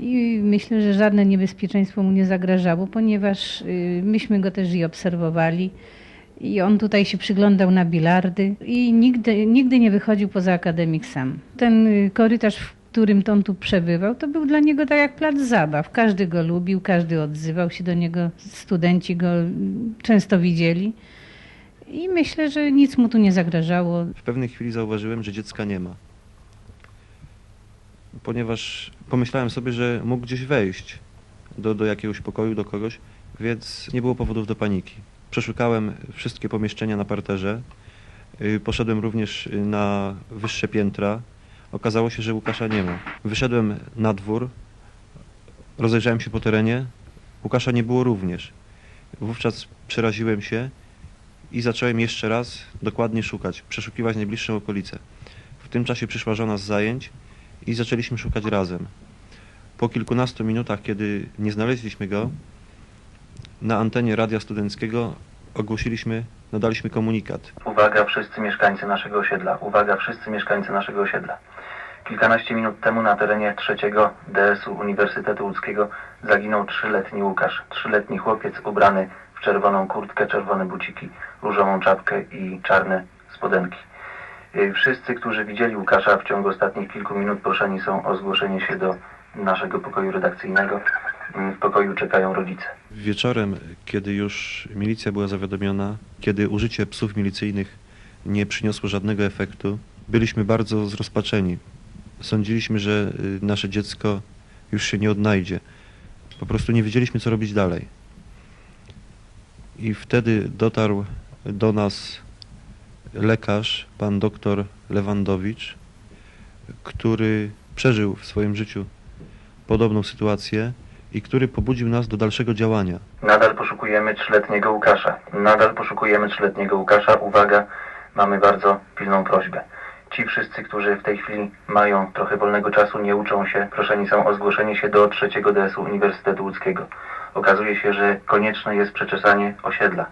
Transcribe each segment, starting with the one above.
I myślę, że żadne niebezpieczeństwo mu nie zagrażało, ponieważ y, myśmy go też i obserwowali. I on tutaj się przyglądał na bilardy i nigdy, nigdy nie wychodził poza akademik sam. Ten y, korytarz, w którym on tu przebywał, to był dla niego tak jak plac zabaw. Każdy go lubił, każdy odzywał się do niego, studenci go y, często widzieli. I myślę, że nic mu tu nie zagrażało. W pewnej chwili zauważyłem, że dziecka nie ma. Ponieważ pomyślałem sobie, że mógł gdzieś wejść do, do jakiegoś pokoju, do kogoś, więc nie było powodów do paniki. Przeszukałem wszystkie pomieszczenia na parterze. Y, Poszedłem również na wyższe piętra. Okazało się, że Łukasza nie ma. Wyszedłem na dwór, rozejrzałem się po terenie. Łukasza nie było również. Wówczas przeraziłem się i zacząłem jeszcze raz dokładnie szukać, przeszukiwać najbliższe okolice. W tym czasie przyszła żona z zajęć i zaczęliśmy szukać razem. Po kilkunastu minutach, kiedy nie znaleźliśmy go, na antenie radia studenckiego ogłosiliśmy, nadaliśmy komunikat. Uwaga wszyscy mieszkańcy naszego osiedla. Uwaga wszyscy mieszkańcy naszego osiedla. Kilkanaście minut temu na terenie trzeciego DS-u Uniwersytetu Łódzkiego zaginął trzyletni Łukasz. Trzyletni chłopiec ubrany w czerwoną kurtkę, czerwone buciki, różową czapkę i czarne spodenki. Wszyscy, którzy widzieli Łukasza w ciągu ostatnich kilku minut proszeni są o zgłoszenie się do naszego pokoju redakcyjnego. Y, W pokoju czekają rodzice. Wieczorem, kiedy już milicja była zawiadomiona, kiedy użycie psów milicyjnych nie przyniosło żadnego efektu, byliśmy bardzo zrozpaczeni. Sądziliśmy, że y, nasze dziecko już się nie odnajdzie. Po prostu nie wiedzieliśmy, co robić dalej. I wtedy dotarł do nas lekarz, pan doktor Lewandowicz, który przeżył w swoim życiu podobną sytuację i który pobudził nas do dalszego działania. Nadal poszukujemy trzyletniego Łukasza. Nadal poszukujemy trzyletniego Łukasza. Uwaga, mamy bardzo pilną prośbę. Ci wszyscy, którzy w tej chwili mają trochę wolnego czasu, nie uczą się, proszeni są o zgłoszenie się do trzeciego DS-u Uniwersytetu Łódzkiego. Okazuje się, że konieczne jest przeczesanie osiedla.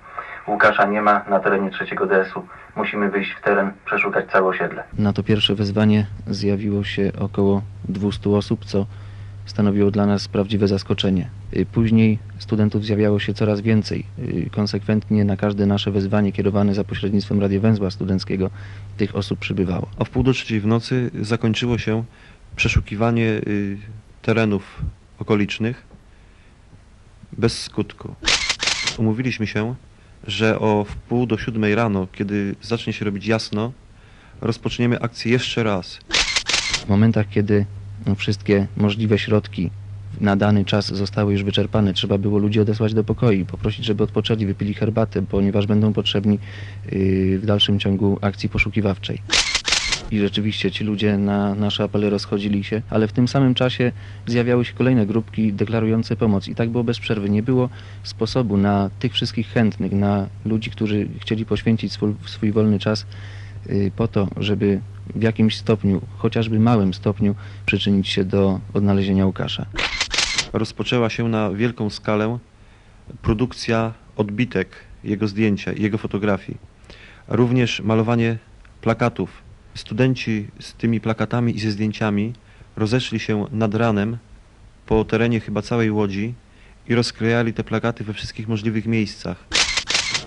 Łukasza nie ma na terenie trzeciego DS-u. Musimy wyjść w teren, przeszukać całe osiedle. Na to pierwsze wezwanie zjawiło się około 200 osób, co stanowiło dla nas prawdziwe zaskoczenie. Y, Później studentów zjawiało się coraz więcej. Y, Konsekwentnie na każde nasze wezwanie kierowane za pośrednictwem radiowęzła studenckiego tych osób przybywało. O wpół do trzeciej w nocy zakończyło się przeszukiwanie y, terenów okolicznych bez skutku. Umówiliśmy się, że o wpół do siódmej rano, kiedy zacznie się robić jasno, rozpoczniemy akcję jeszcze raz. W momentach, kiedy wszystkie możliwe środki na dany czas zostały już wyczerpane, trzeba było ludzi odesłać do pokoi, poprosić, żeby odpoczęli, wypili herbatę, ponieważ będą potrzebni yy, w dalszym ciągu akcji poszukiwawczej. I rzeczywiście ci ludzie na nasze apele rozchodzili się, ale w tym samym czasie zjawiały się kolejne grupki deklarujące pomoc. I tak było bez przerwy. Nie było sposobu na tych wszystkich chętnych, na ludzi, którzy chcieli poświęcić swój, swój wolny czas y, po to, żeby w jakimś stopniu, chociażby małym stopniu, przyczynić się do odnalezienia Łukasza. Rozpoczęła się na wielką skalę produkcja odbitek jego zdjęcia, jego fotografii. Również malowanie plakatów. Studenci z tymi plakatami i ze zdjęciami rozeszli się nad ranem po terenie chyba całej Łodzi i rozklejali te plakaty we wszystkich możliwych miejscach.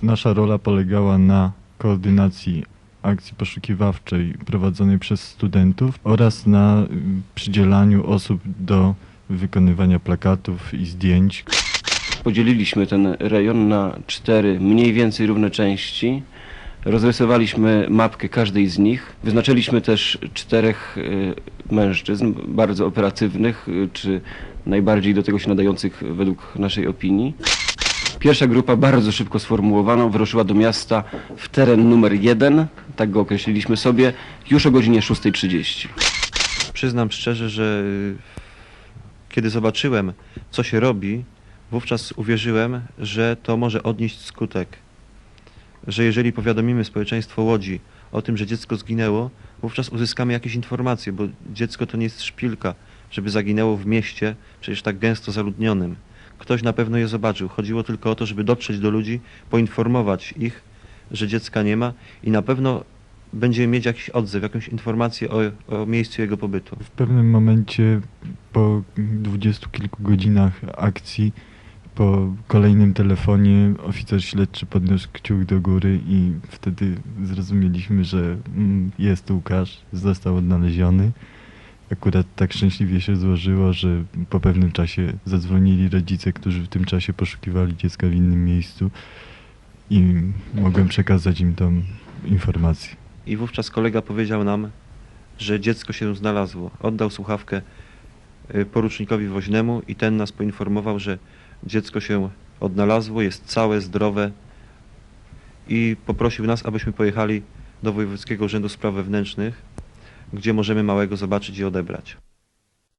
Nasza rola polegała na koordynacji akcji poszukiwawczej prowadzonej przez studentów oraz na y, przydzielaniu osób do wykonywania plakatów i zdjęć. Podzieliliśmy ten rejon na cztery mniej więcej równe części. Rozrysowaliśmy mapkę każdej z nich. Wyznaczyliśmy też czterech y, mężczyzn, bardzo operatywnych, y, czy najbardziej do tego się nadających według naszej opinii. Pierwsza grupa, bardzo szybko sformułowana, wyruszyła do miasta w teren numer jeden, tak go określiliśmy sobie, już o godzinie 6.30. Przyznam szczerze, że y, kiedy zobaczyłem, co się robi, wówczas uwierzyłem, że to może odnieść skutek. Że jeżeli powiadomimy społeczeństwo Łodzi o tym, że dziecko zginęło, wówczas uzyskamy jakieś informacje, bo dziecko to nie jest szpilka, żeby zaginęło w mieście, przecież tak gęsto zaludnionym. Ktoś na pewno je zobaczył. Chodziło tylko o to, żeby dotrzeć do ludzi, poinformować ich, że dziecka nie ma i na pewno będziemy mieć jakiś odzew, jakąś informację o, o miejscu jego pobytu. W pewnym momencie po dwudziestu kilku godzinach akcji, po kolejnym telefonie oficer śledczy podniósł kciuk do góry i wtedy zrozumieliśmy, że mm, jest Łukasz, został odnaleziony. Akurat tak szczęśliwie się złożyło, że po pewnym czasie zadzwonili rodzice, którzy w tym czasie poszukiwali dziecka w innym miejscu i mogłem przekazać im tą informację. I wówczas kolega powiedział nam, że dziecko się znalazło. Oddał słuchawkę y, porucznikowi woźnemu i ten nas poinformował, że dziecko się odnalazło, jest całe, zdrowe i poprosił nas, abyśmy pojechali do Wojewódzkiego Urzędu Spraw Wewnętrznych, gdzie możemy małego zobaczyć i odebrać.